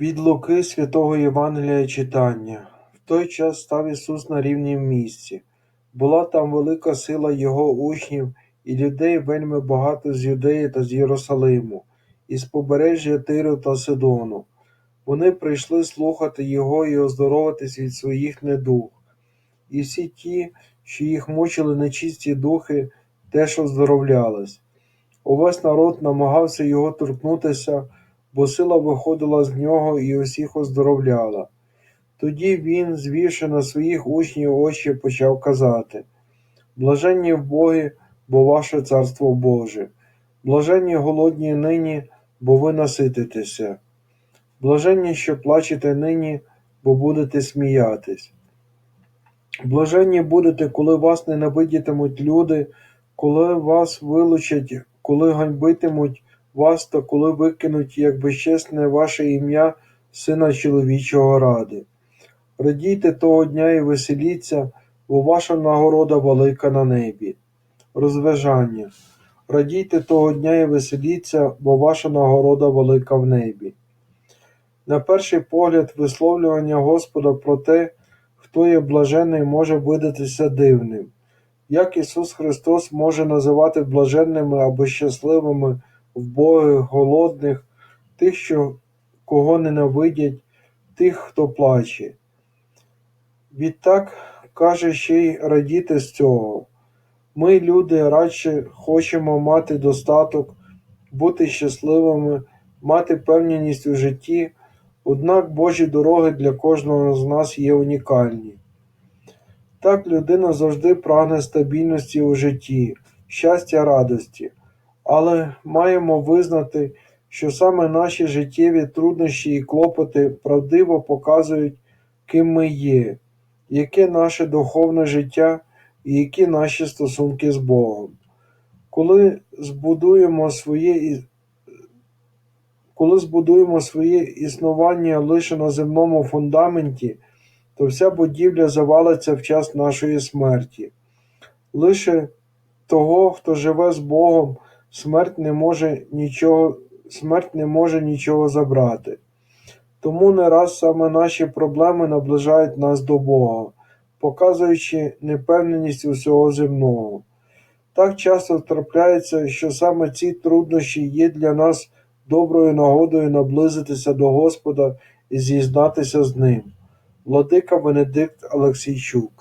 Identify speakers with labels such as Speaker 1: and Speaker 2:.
Speaker 1: Від Луки святого Євангелія читання. В той час став Ісус на рівнім місці. Була там велика сила Його учнів і людей вельми багато з Юдеї та з Єрусалиму, і з побережжя Тиру та Сидону. Вони прийшли слухати Його і оздоровитись від своїх недуг. І всі ті, що їх мучили нечисті духи, теж оздоровлялись. Увесь народ намагався його торкнутися, бо сила виходила з нього і усіх оздоровляла. Тоді він, звівши на своїх учнів очі, почав казати Блаженні в Богі, бо ваше царство Боже, блаженні голодні нині, бо ви насититеся, блаженні, що плачете нині, бо будете сміятись. Блаженні будете, коли вас ненавидітимуть люди, коли вас вилучать, коли ганьбитимуть вас та коли викинуть, як безчесне ваше ім'я, Сина чоловічого ради. Радійте того дня і веселіться, бо ваша нагорода велика на небі. Розважання. Радійте того дня і веселіться, бо ваша нагорода велика в небі. На перший погляд, висловлювання Господа про те, хто є блажений, може видатися дивним. Як Ісус Христос може називати блаженними або щасливими вбогих, голодних, тих, що кого ненавидять, тих, хто плаче. Відтак каже ще й радіти з цього. Ми, люди, радше хочемо мати достаток, бути щасливими, мати певність у житті, однак Божі дороги для кожного з нас є унікальні. Так людина завжди прагне стабільності у житті, щастя, радості, але маємо визнати, що саме наші життєві труднощі і клопоти правдиво показують, ким ми є, яке наше духовне життя і які наші стосунки з Богом. Коли збудуємо своє коли збудуємо своє існування лише на земному фундаменті, то вся будівля завалиться в час нашої смерті. Лише того, хто живе з Богом, смерть не може нічого, смерть не може нічого забрати. Тому не раз саме наші проблеми наближають нас до Бога, показуючи непевненість усього земного. Так часто трапляється, що саме ці труднощі є для нас доброю нагодою наблизитися до Господа і зізнатися з Ним. Владика Венедикт Олексійчук